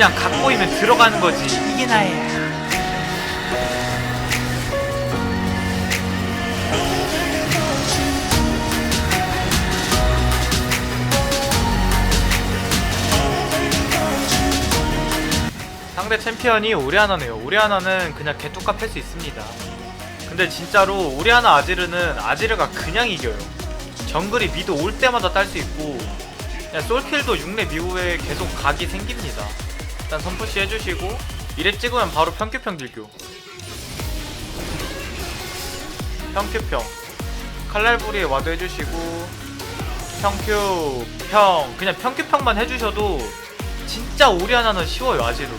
그냥 각 보이면 들어가는 거지. 이게 나야 상대 챔피언이 오리아나네요. 오리아나는 그냥 개뚜까 팰 수 있습니다. 근데 진짜로 오리아나 아지르는 아지르가 그냥 이겨요. 정글이 미드 올 때마다 딸 수 있고 그냥 솔킬도 6렙 이후에 계속 각이 생깁니다 일단 선푸시 해주시고 1렙 찍으면 바로 평큐평 딜교. 평큐평. 칼날부리에 와드 해주시고 평큐 평. 그냥 평큐평만 해주셔도 진짜 오리아나는 쉬워요 아지르로.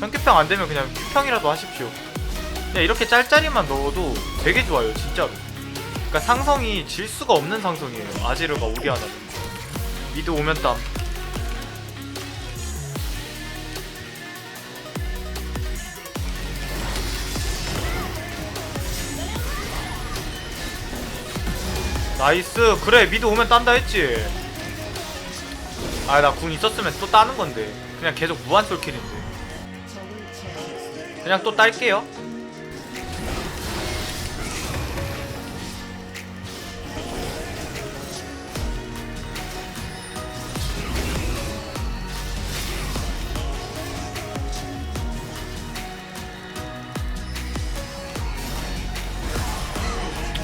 평큐평 안되면 그냥 큐평이라도 하십시오. 그냥 이렇게 짤짤이만 넣어도 되게 좋아요 진짜로. 그러니까 상성이 질 수가 없는 상성이에요 아지르가 오리아나는. 미드 오면 땀 나이스. 그래 미드 오면 딴다 했지. 아 나 궁 있었으면 또 따는 건데. 그냥 계속 무한 솔킬인데. 그냥 또 딸게요.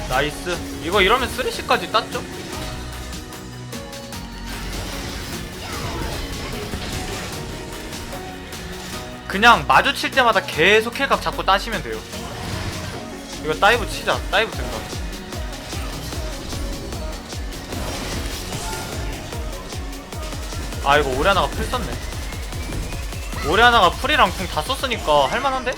나이스 이거 이러면 3C까지 땄죠? 그냥 마주칠 때마다 계속 킬각 잡고 따시면 돼요 이거 다이브 치자 다이브 생각 아 이거 오레아나가 풀 썼네 오레아나가 풀이랑 궁 다 썼으니까 할만한데?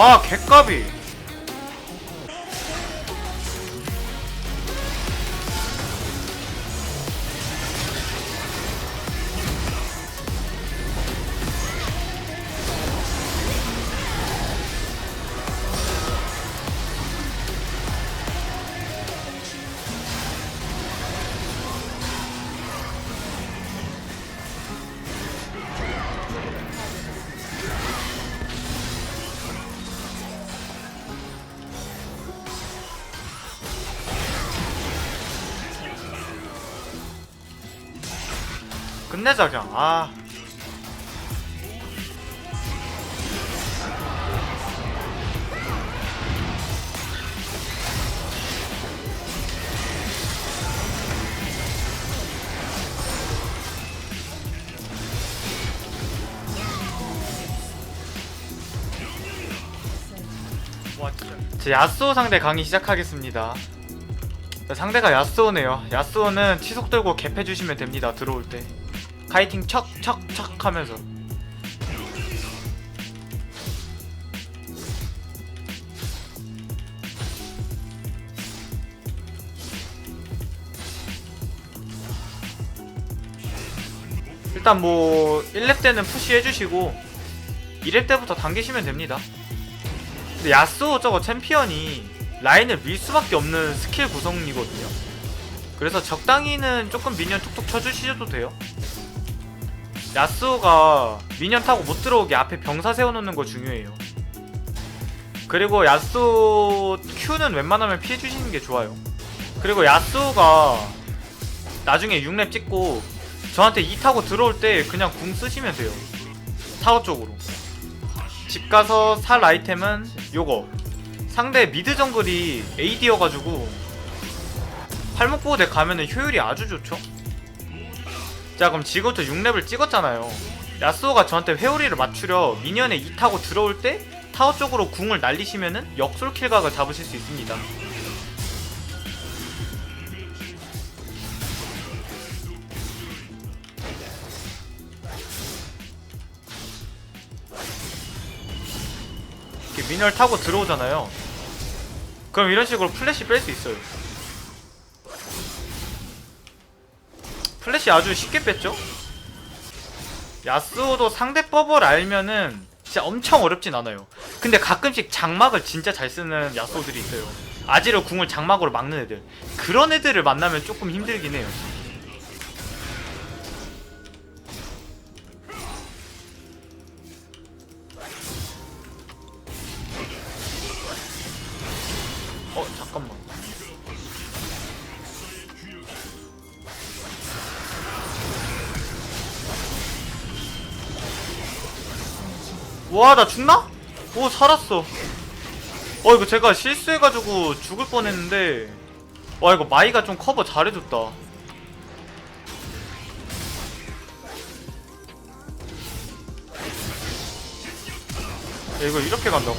아 개까비 끝내자 그냥 아. 제 야스오 상대 강의 시작하겠습니다. 자, 상대가 야스오네요. 야스오는 치속 들고 갭 해주시면 됩니다. 들어올 때. 카이팅 척척척 하면서. 일단 뭐 1렙 때는 푸시 해주시고 2렙 때부터 당기시면 됩니다. 근데 야스오 저거 챔피언이 라인을 밀 수밖에 없는 스킬 구성이거든요. 그래서 적당히는 조금 미니언 툭툭 쳐주셔도 돼요. 야스오가 미니언 타고 못 들어오게 앞에 병사 세워놓는 거 중요해요. 그리고 야스오 Q는 웬만하면 피해주시는 게 좋아요. 그리고 야스오가 나중에 6렙 찍고 저한테 2 타고 들어올 때 그냥 궁 쓰시면 돼요. 타워 쪽으로. 집 가서 살 아이템은 요거 상대 미드 정글이 AD여가지고 팔목보호대 가면은 효율이 아주 좋죠 자 그럼 지금부터 6렙을 찍었잖아요. 야스오가 저한테 회오리를 맞추려 미니언에 2 타고 들어올 때 타워 쪽으로 궁을 날리시면은 역솔 킬각을 잡으실 수 있습니다. 미니언 타고 들어오잖아요. 그럼 이런 식으로 플래시 뺄 수 있어요 플래시 아주 쉽게 뺐죠? 야스오도 상대법을 알면은 진짜 엄청 어렵진 않아요. 근데 가끔씩 장막을 진짜 잘 쓰는 야스오들이 있어요. 아지르 궁을 장막으로 막는 애들. 그런 애들을 만나면 조금 힘들긴 해요. 와, 나 죽나? 오, 살았어. 어, 이거 제가 실수해가지고 죽을 뻔했는데. 와, 이거 마이가 좀 커버 잘해줬다. 야, 이거 이렇게 간다고?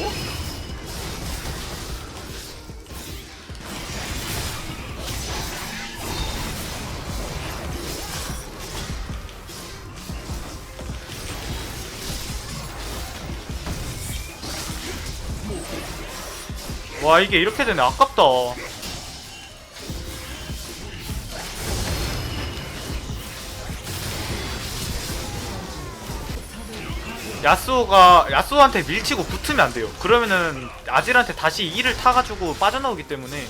와 이게 이렇게 되네. 아깝다. 야스오가 야스오한테 밀치고 붙으면 안 돼요. 그러면은 아질한테 다시 이를 타가지고 빠져나오기 때문에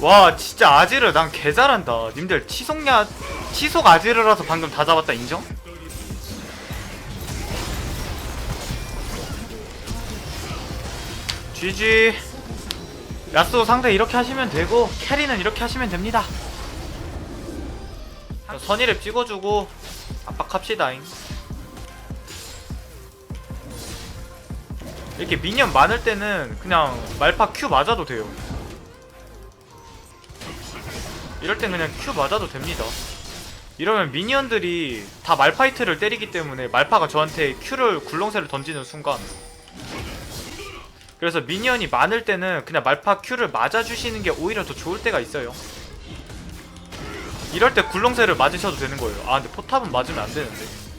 와 진짜 아지르. 난 개 잘한다. 님들 치속냐 치속 아지르라서 방금 다 잡았다 인정? GG 야스오 상대 이렇게 하시면 되고 캐리는 이렇게 하시면 됩니다. 선의랩 찍어주고 압박합시다잉. 이렇게 미니언 많을 때는 그냥 말파 Q 맞아도 돼요 이럴 땐 그냥 Q 맞아도 됩니다. 이러면 미니언들이 다 말파이트를 때리기 때문에 말파가 저한테 Q를 굴렁쇠를 던지는 순간 그래서 미니언이 많을 때는 그냥 말파 Q를 맞아주시는 게 오히려 더 좋을 때가 있어요. 이럴 때 굴렁쇠를 맞으셔도 되는 거예요. 아 근데 포탑은 맞으면 안 되는데.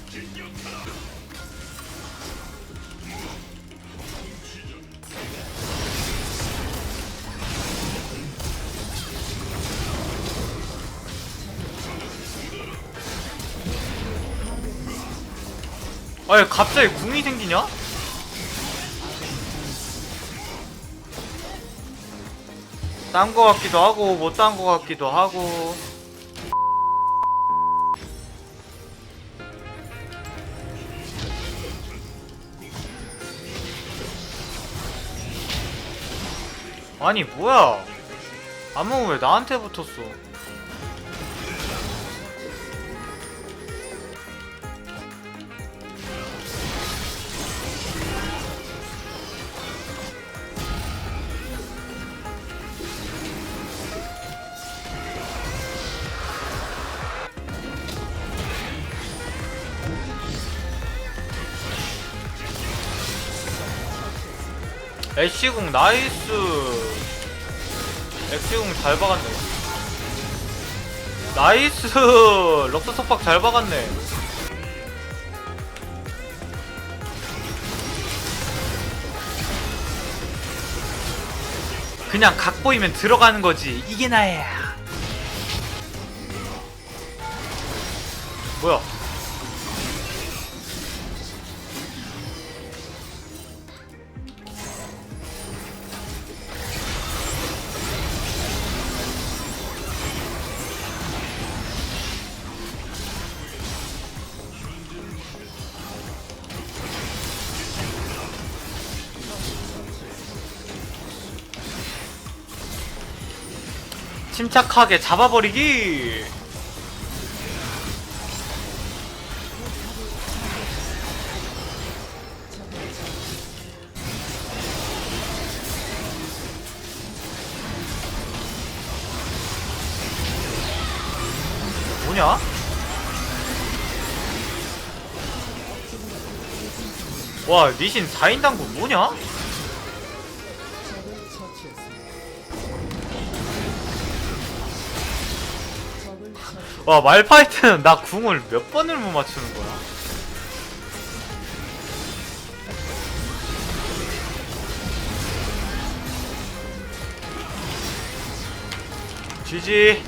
아니 갑자기 궁이 생기냐? 딴 거 같기도 하고 못 딴 거 같기도 하고. 아니 뭐야? 아무 왜 나한테 붙었어 애쉬궁 나이스. 애쉬궁 잘 박았네. 나이스! 럭스 속박 잘 박았네. 그냥 각 보이면 들어가는 거지. 이게 나야. 뭐야 침착하게 잡아버리기 뭐냐? 와 리신 4인 당구 뭐냐? 와 말파이트는 나 궁을 몇 번을 못 맞추는 거야? GG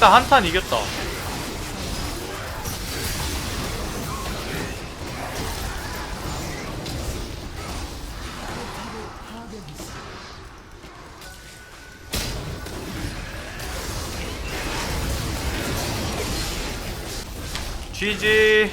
일단 한탄 이겼다. GG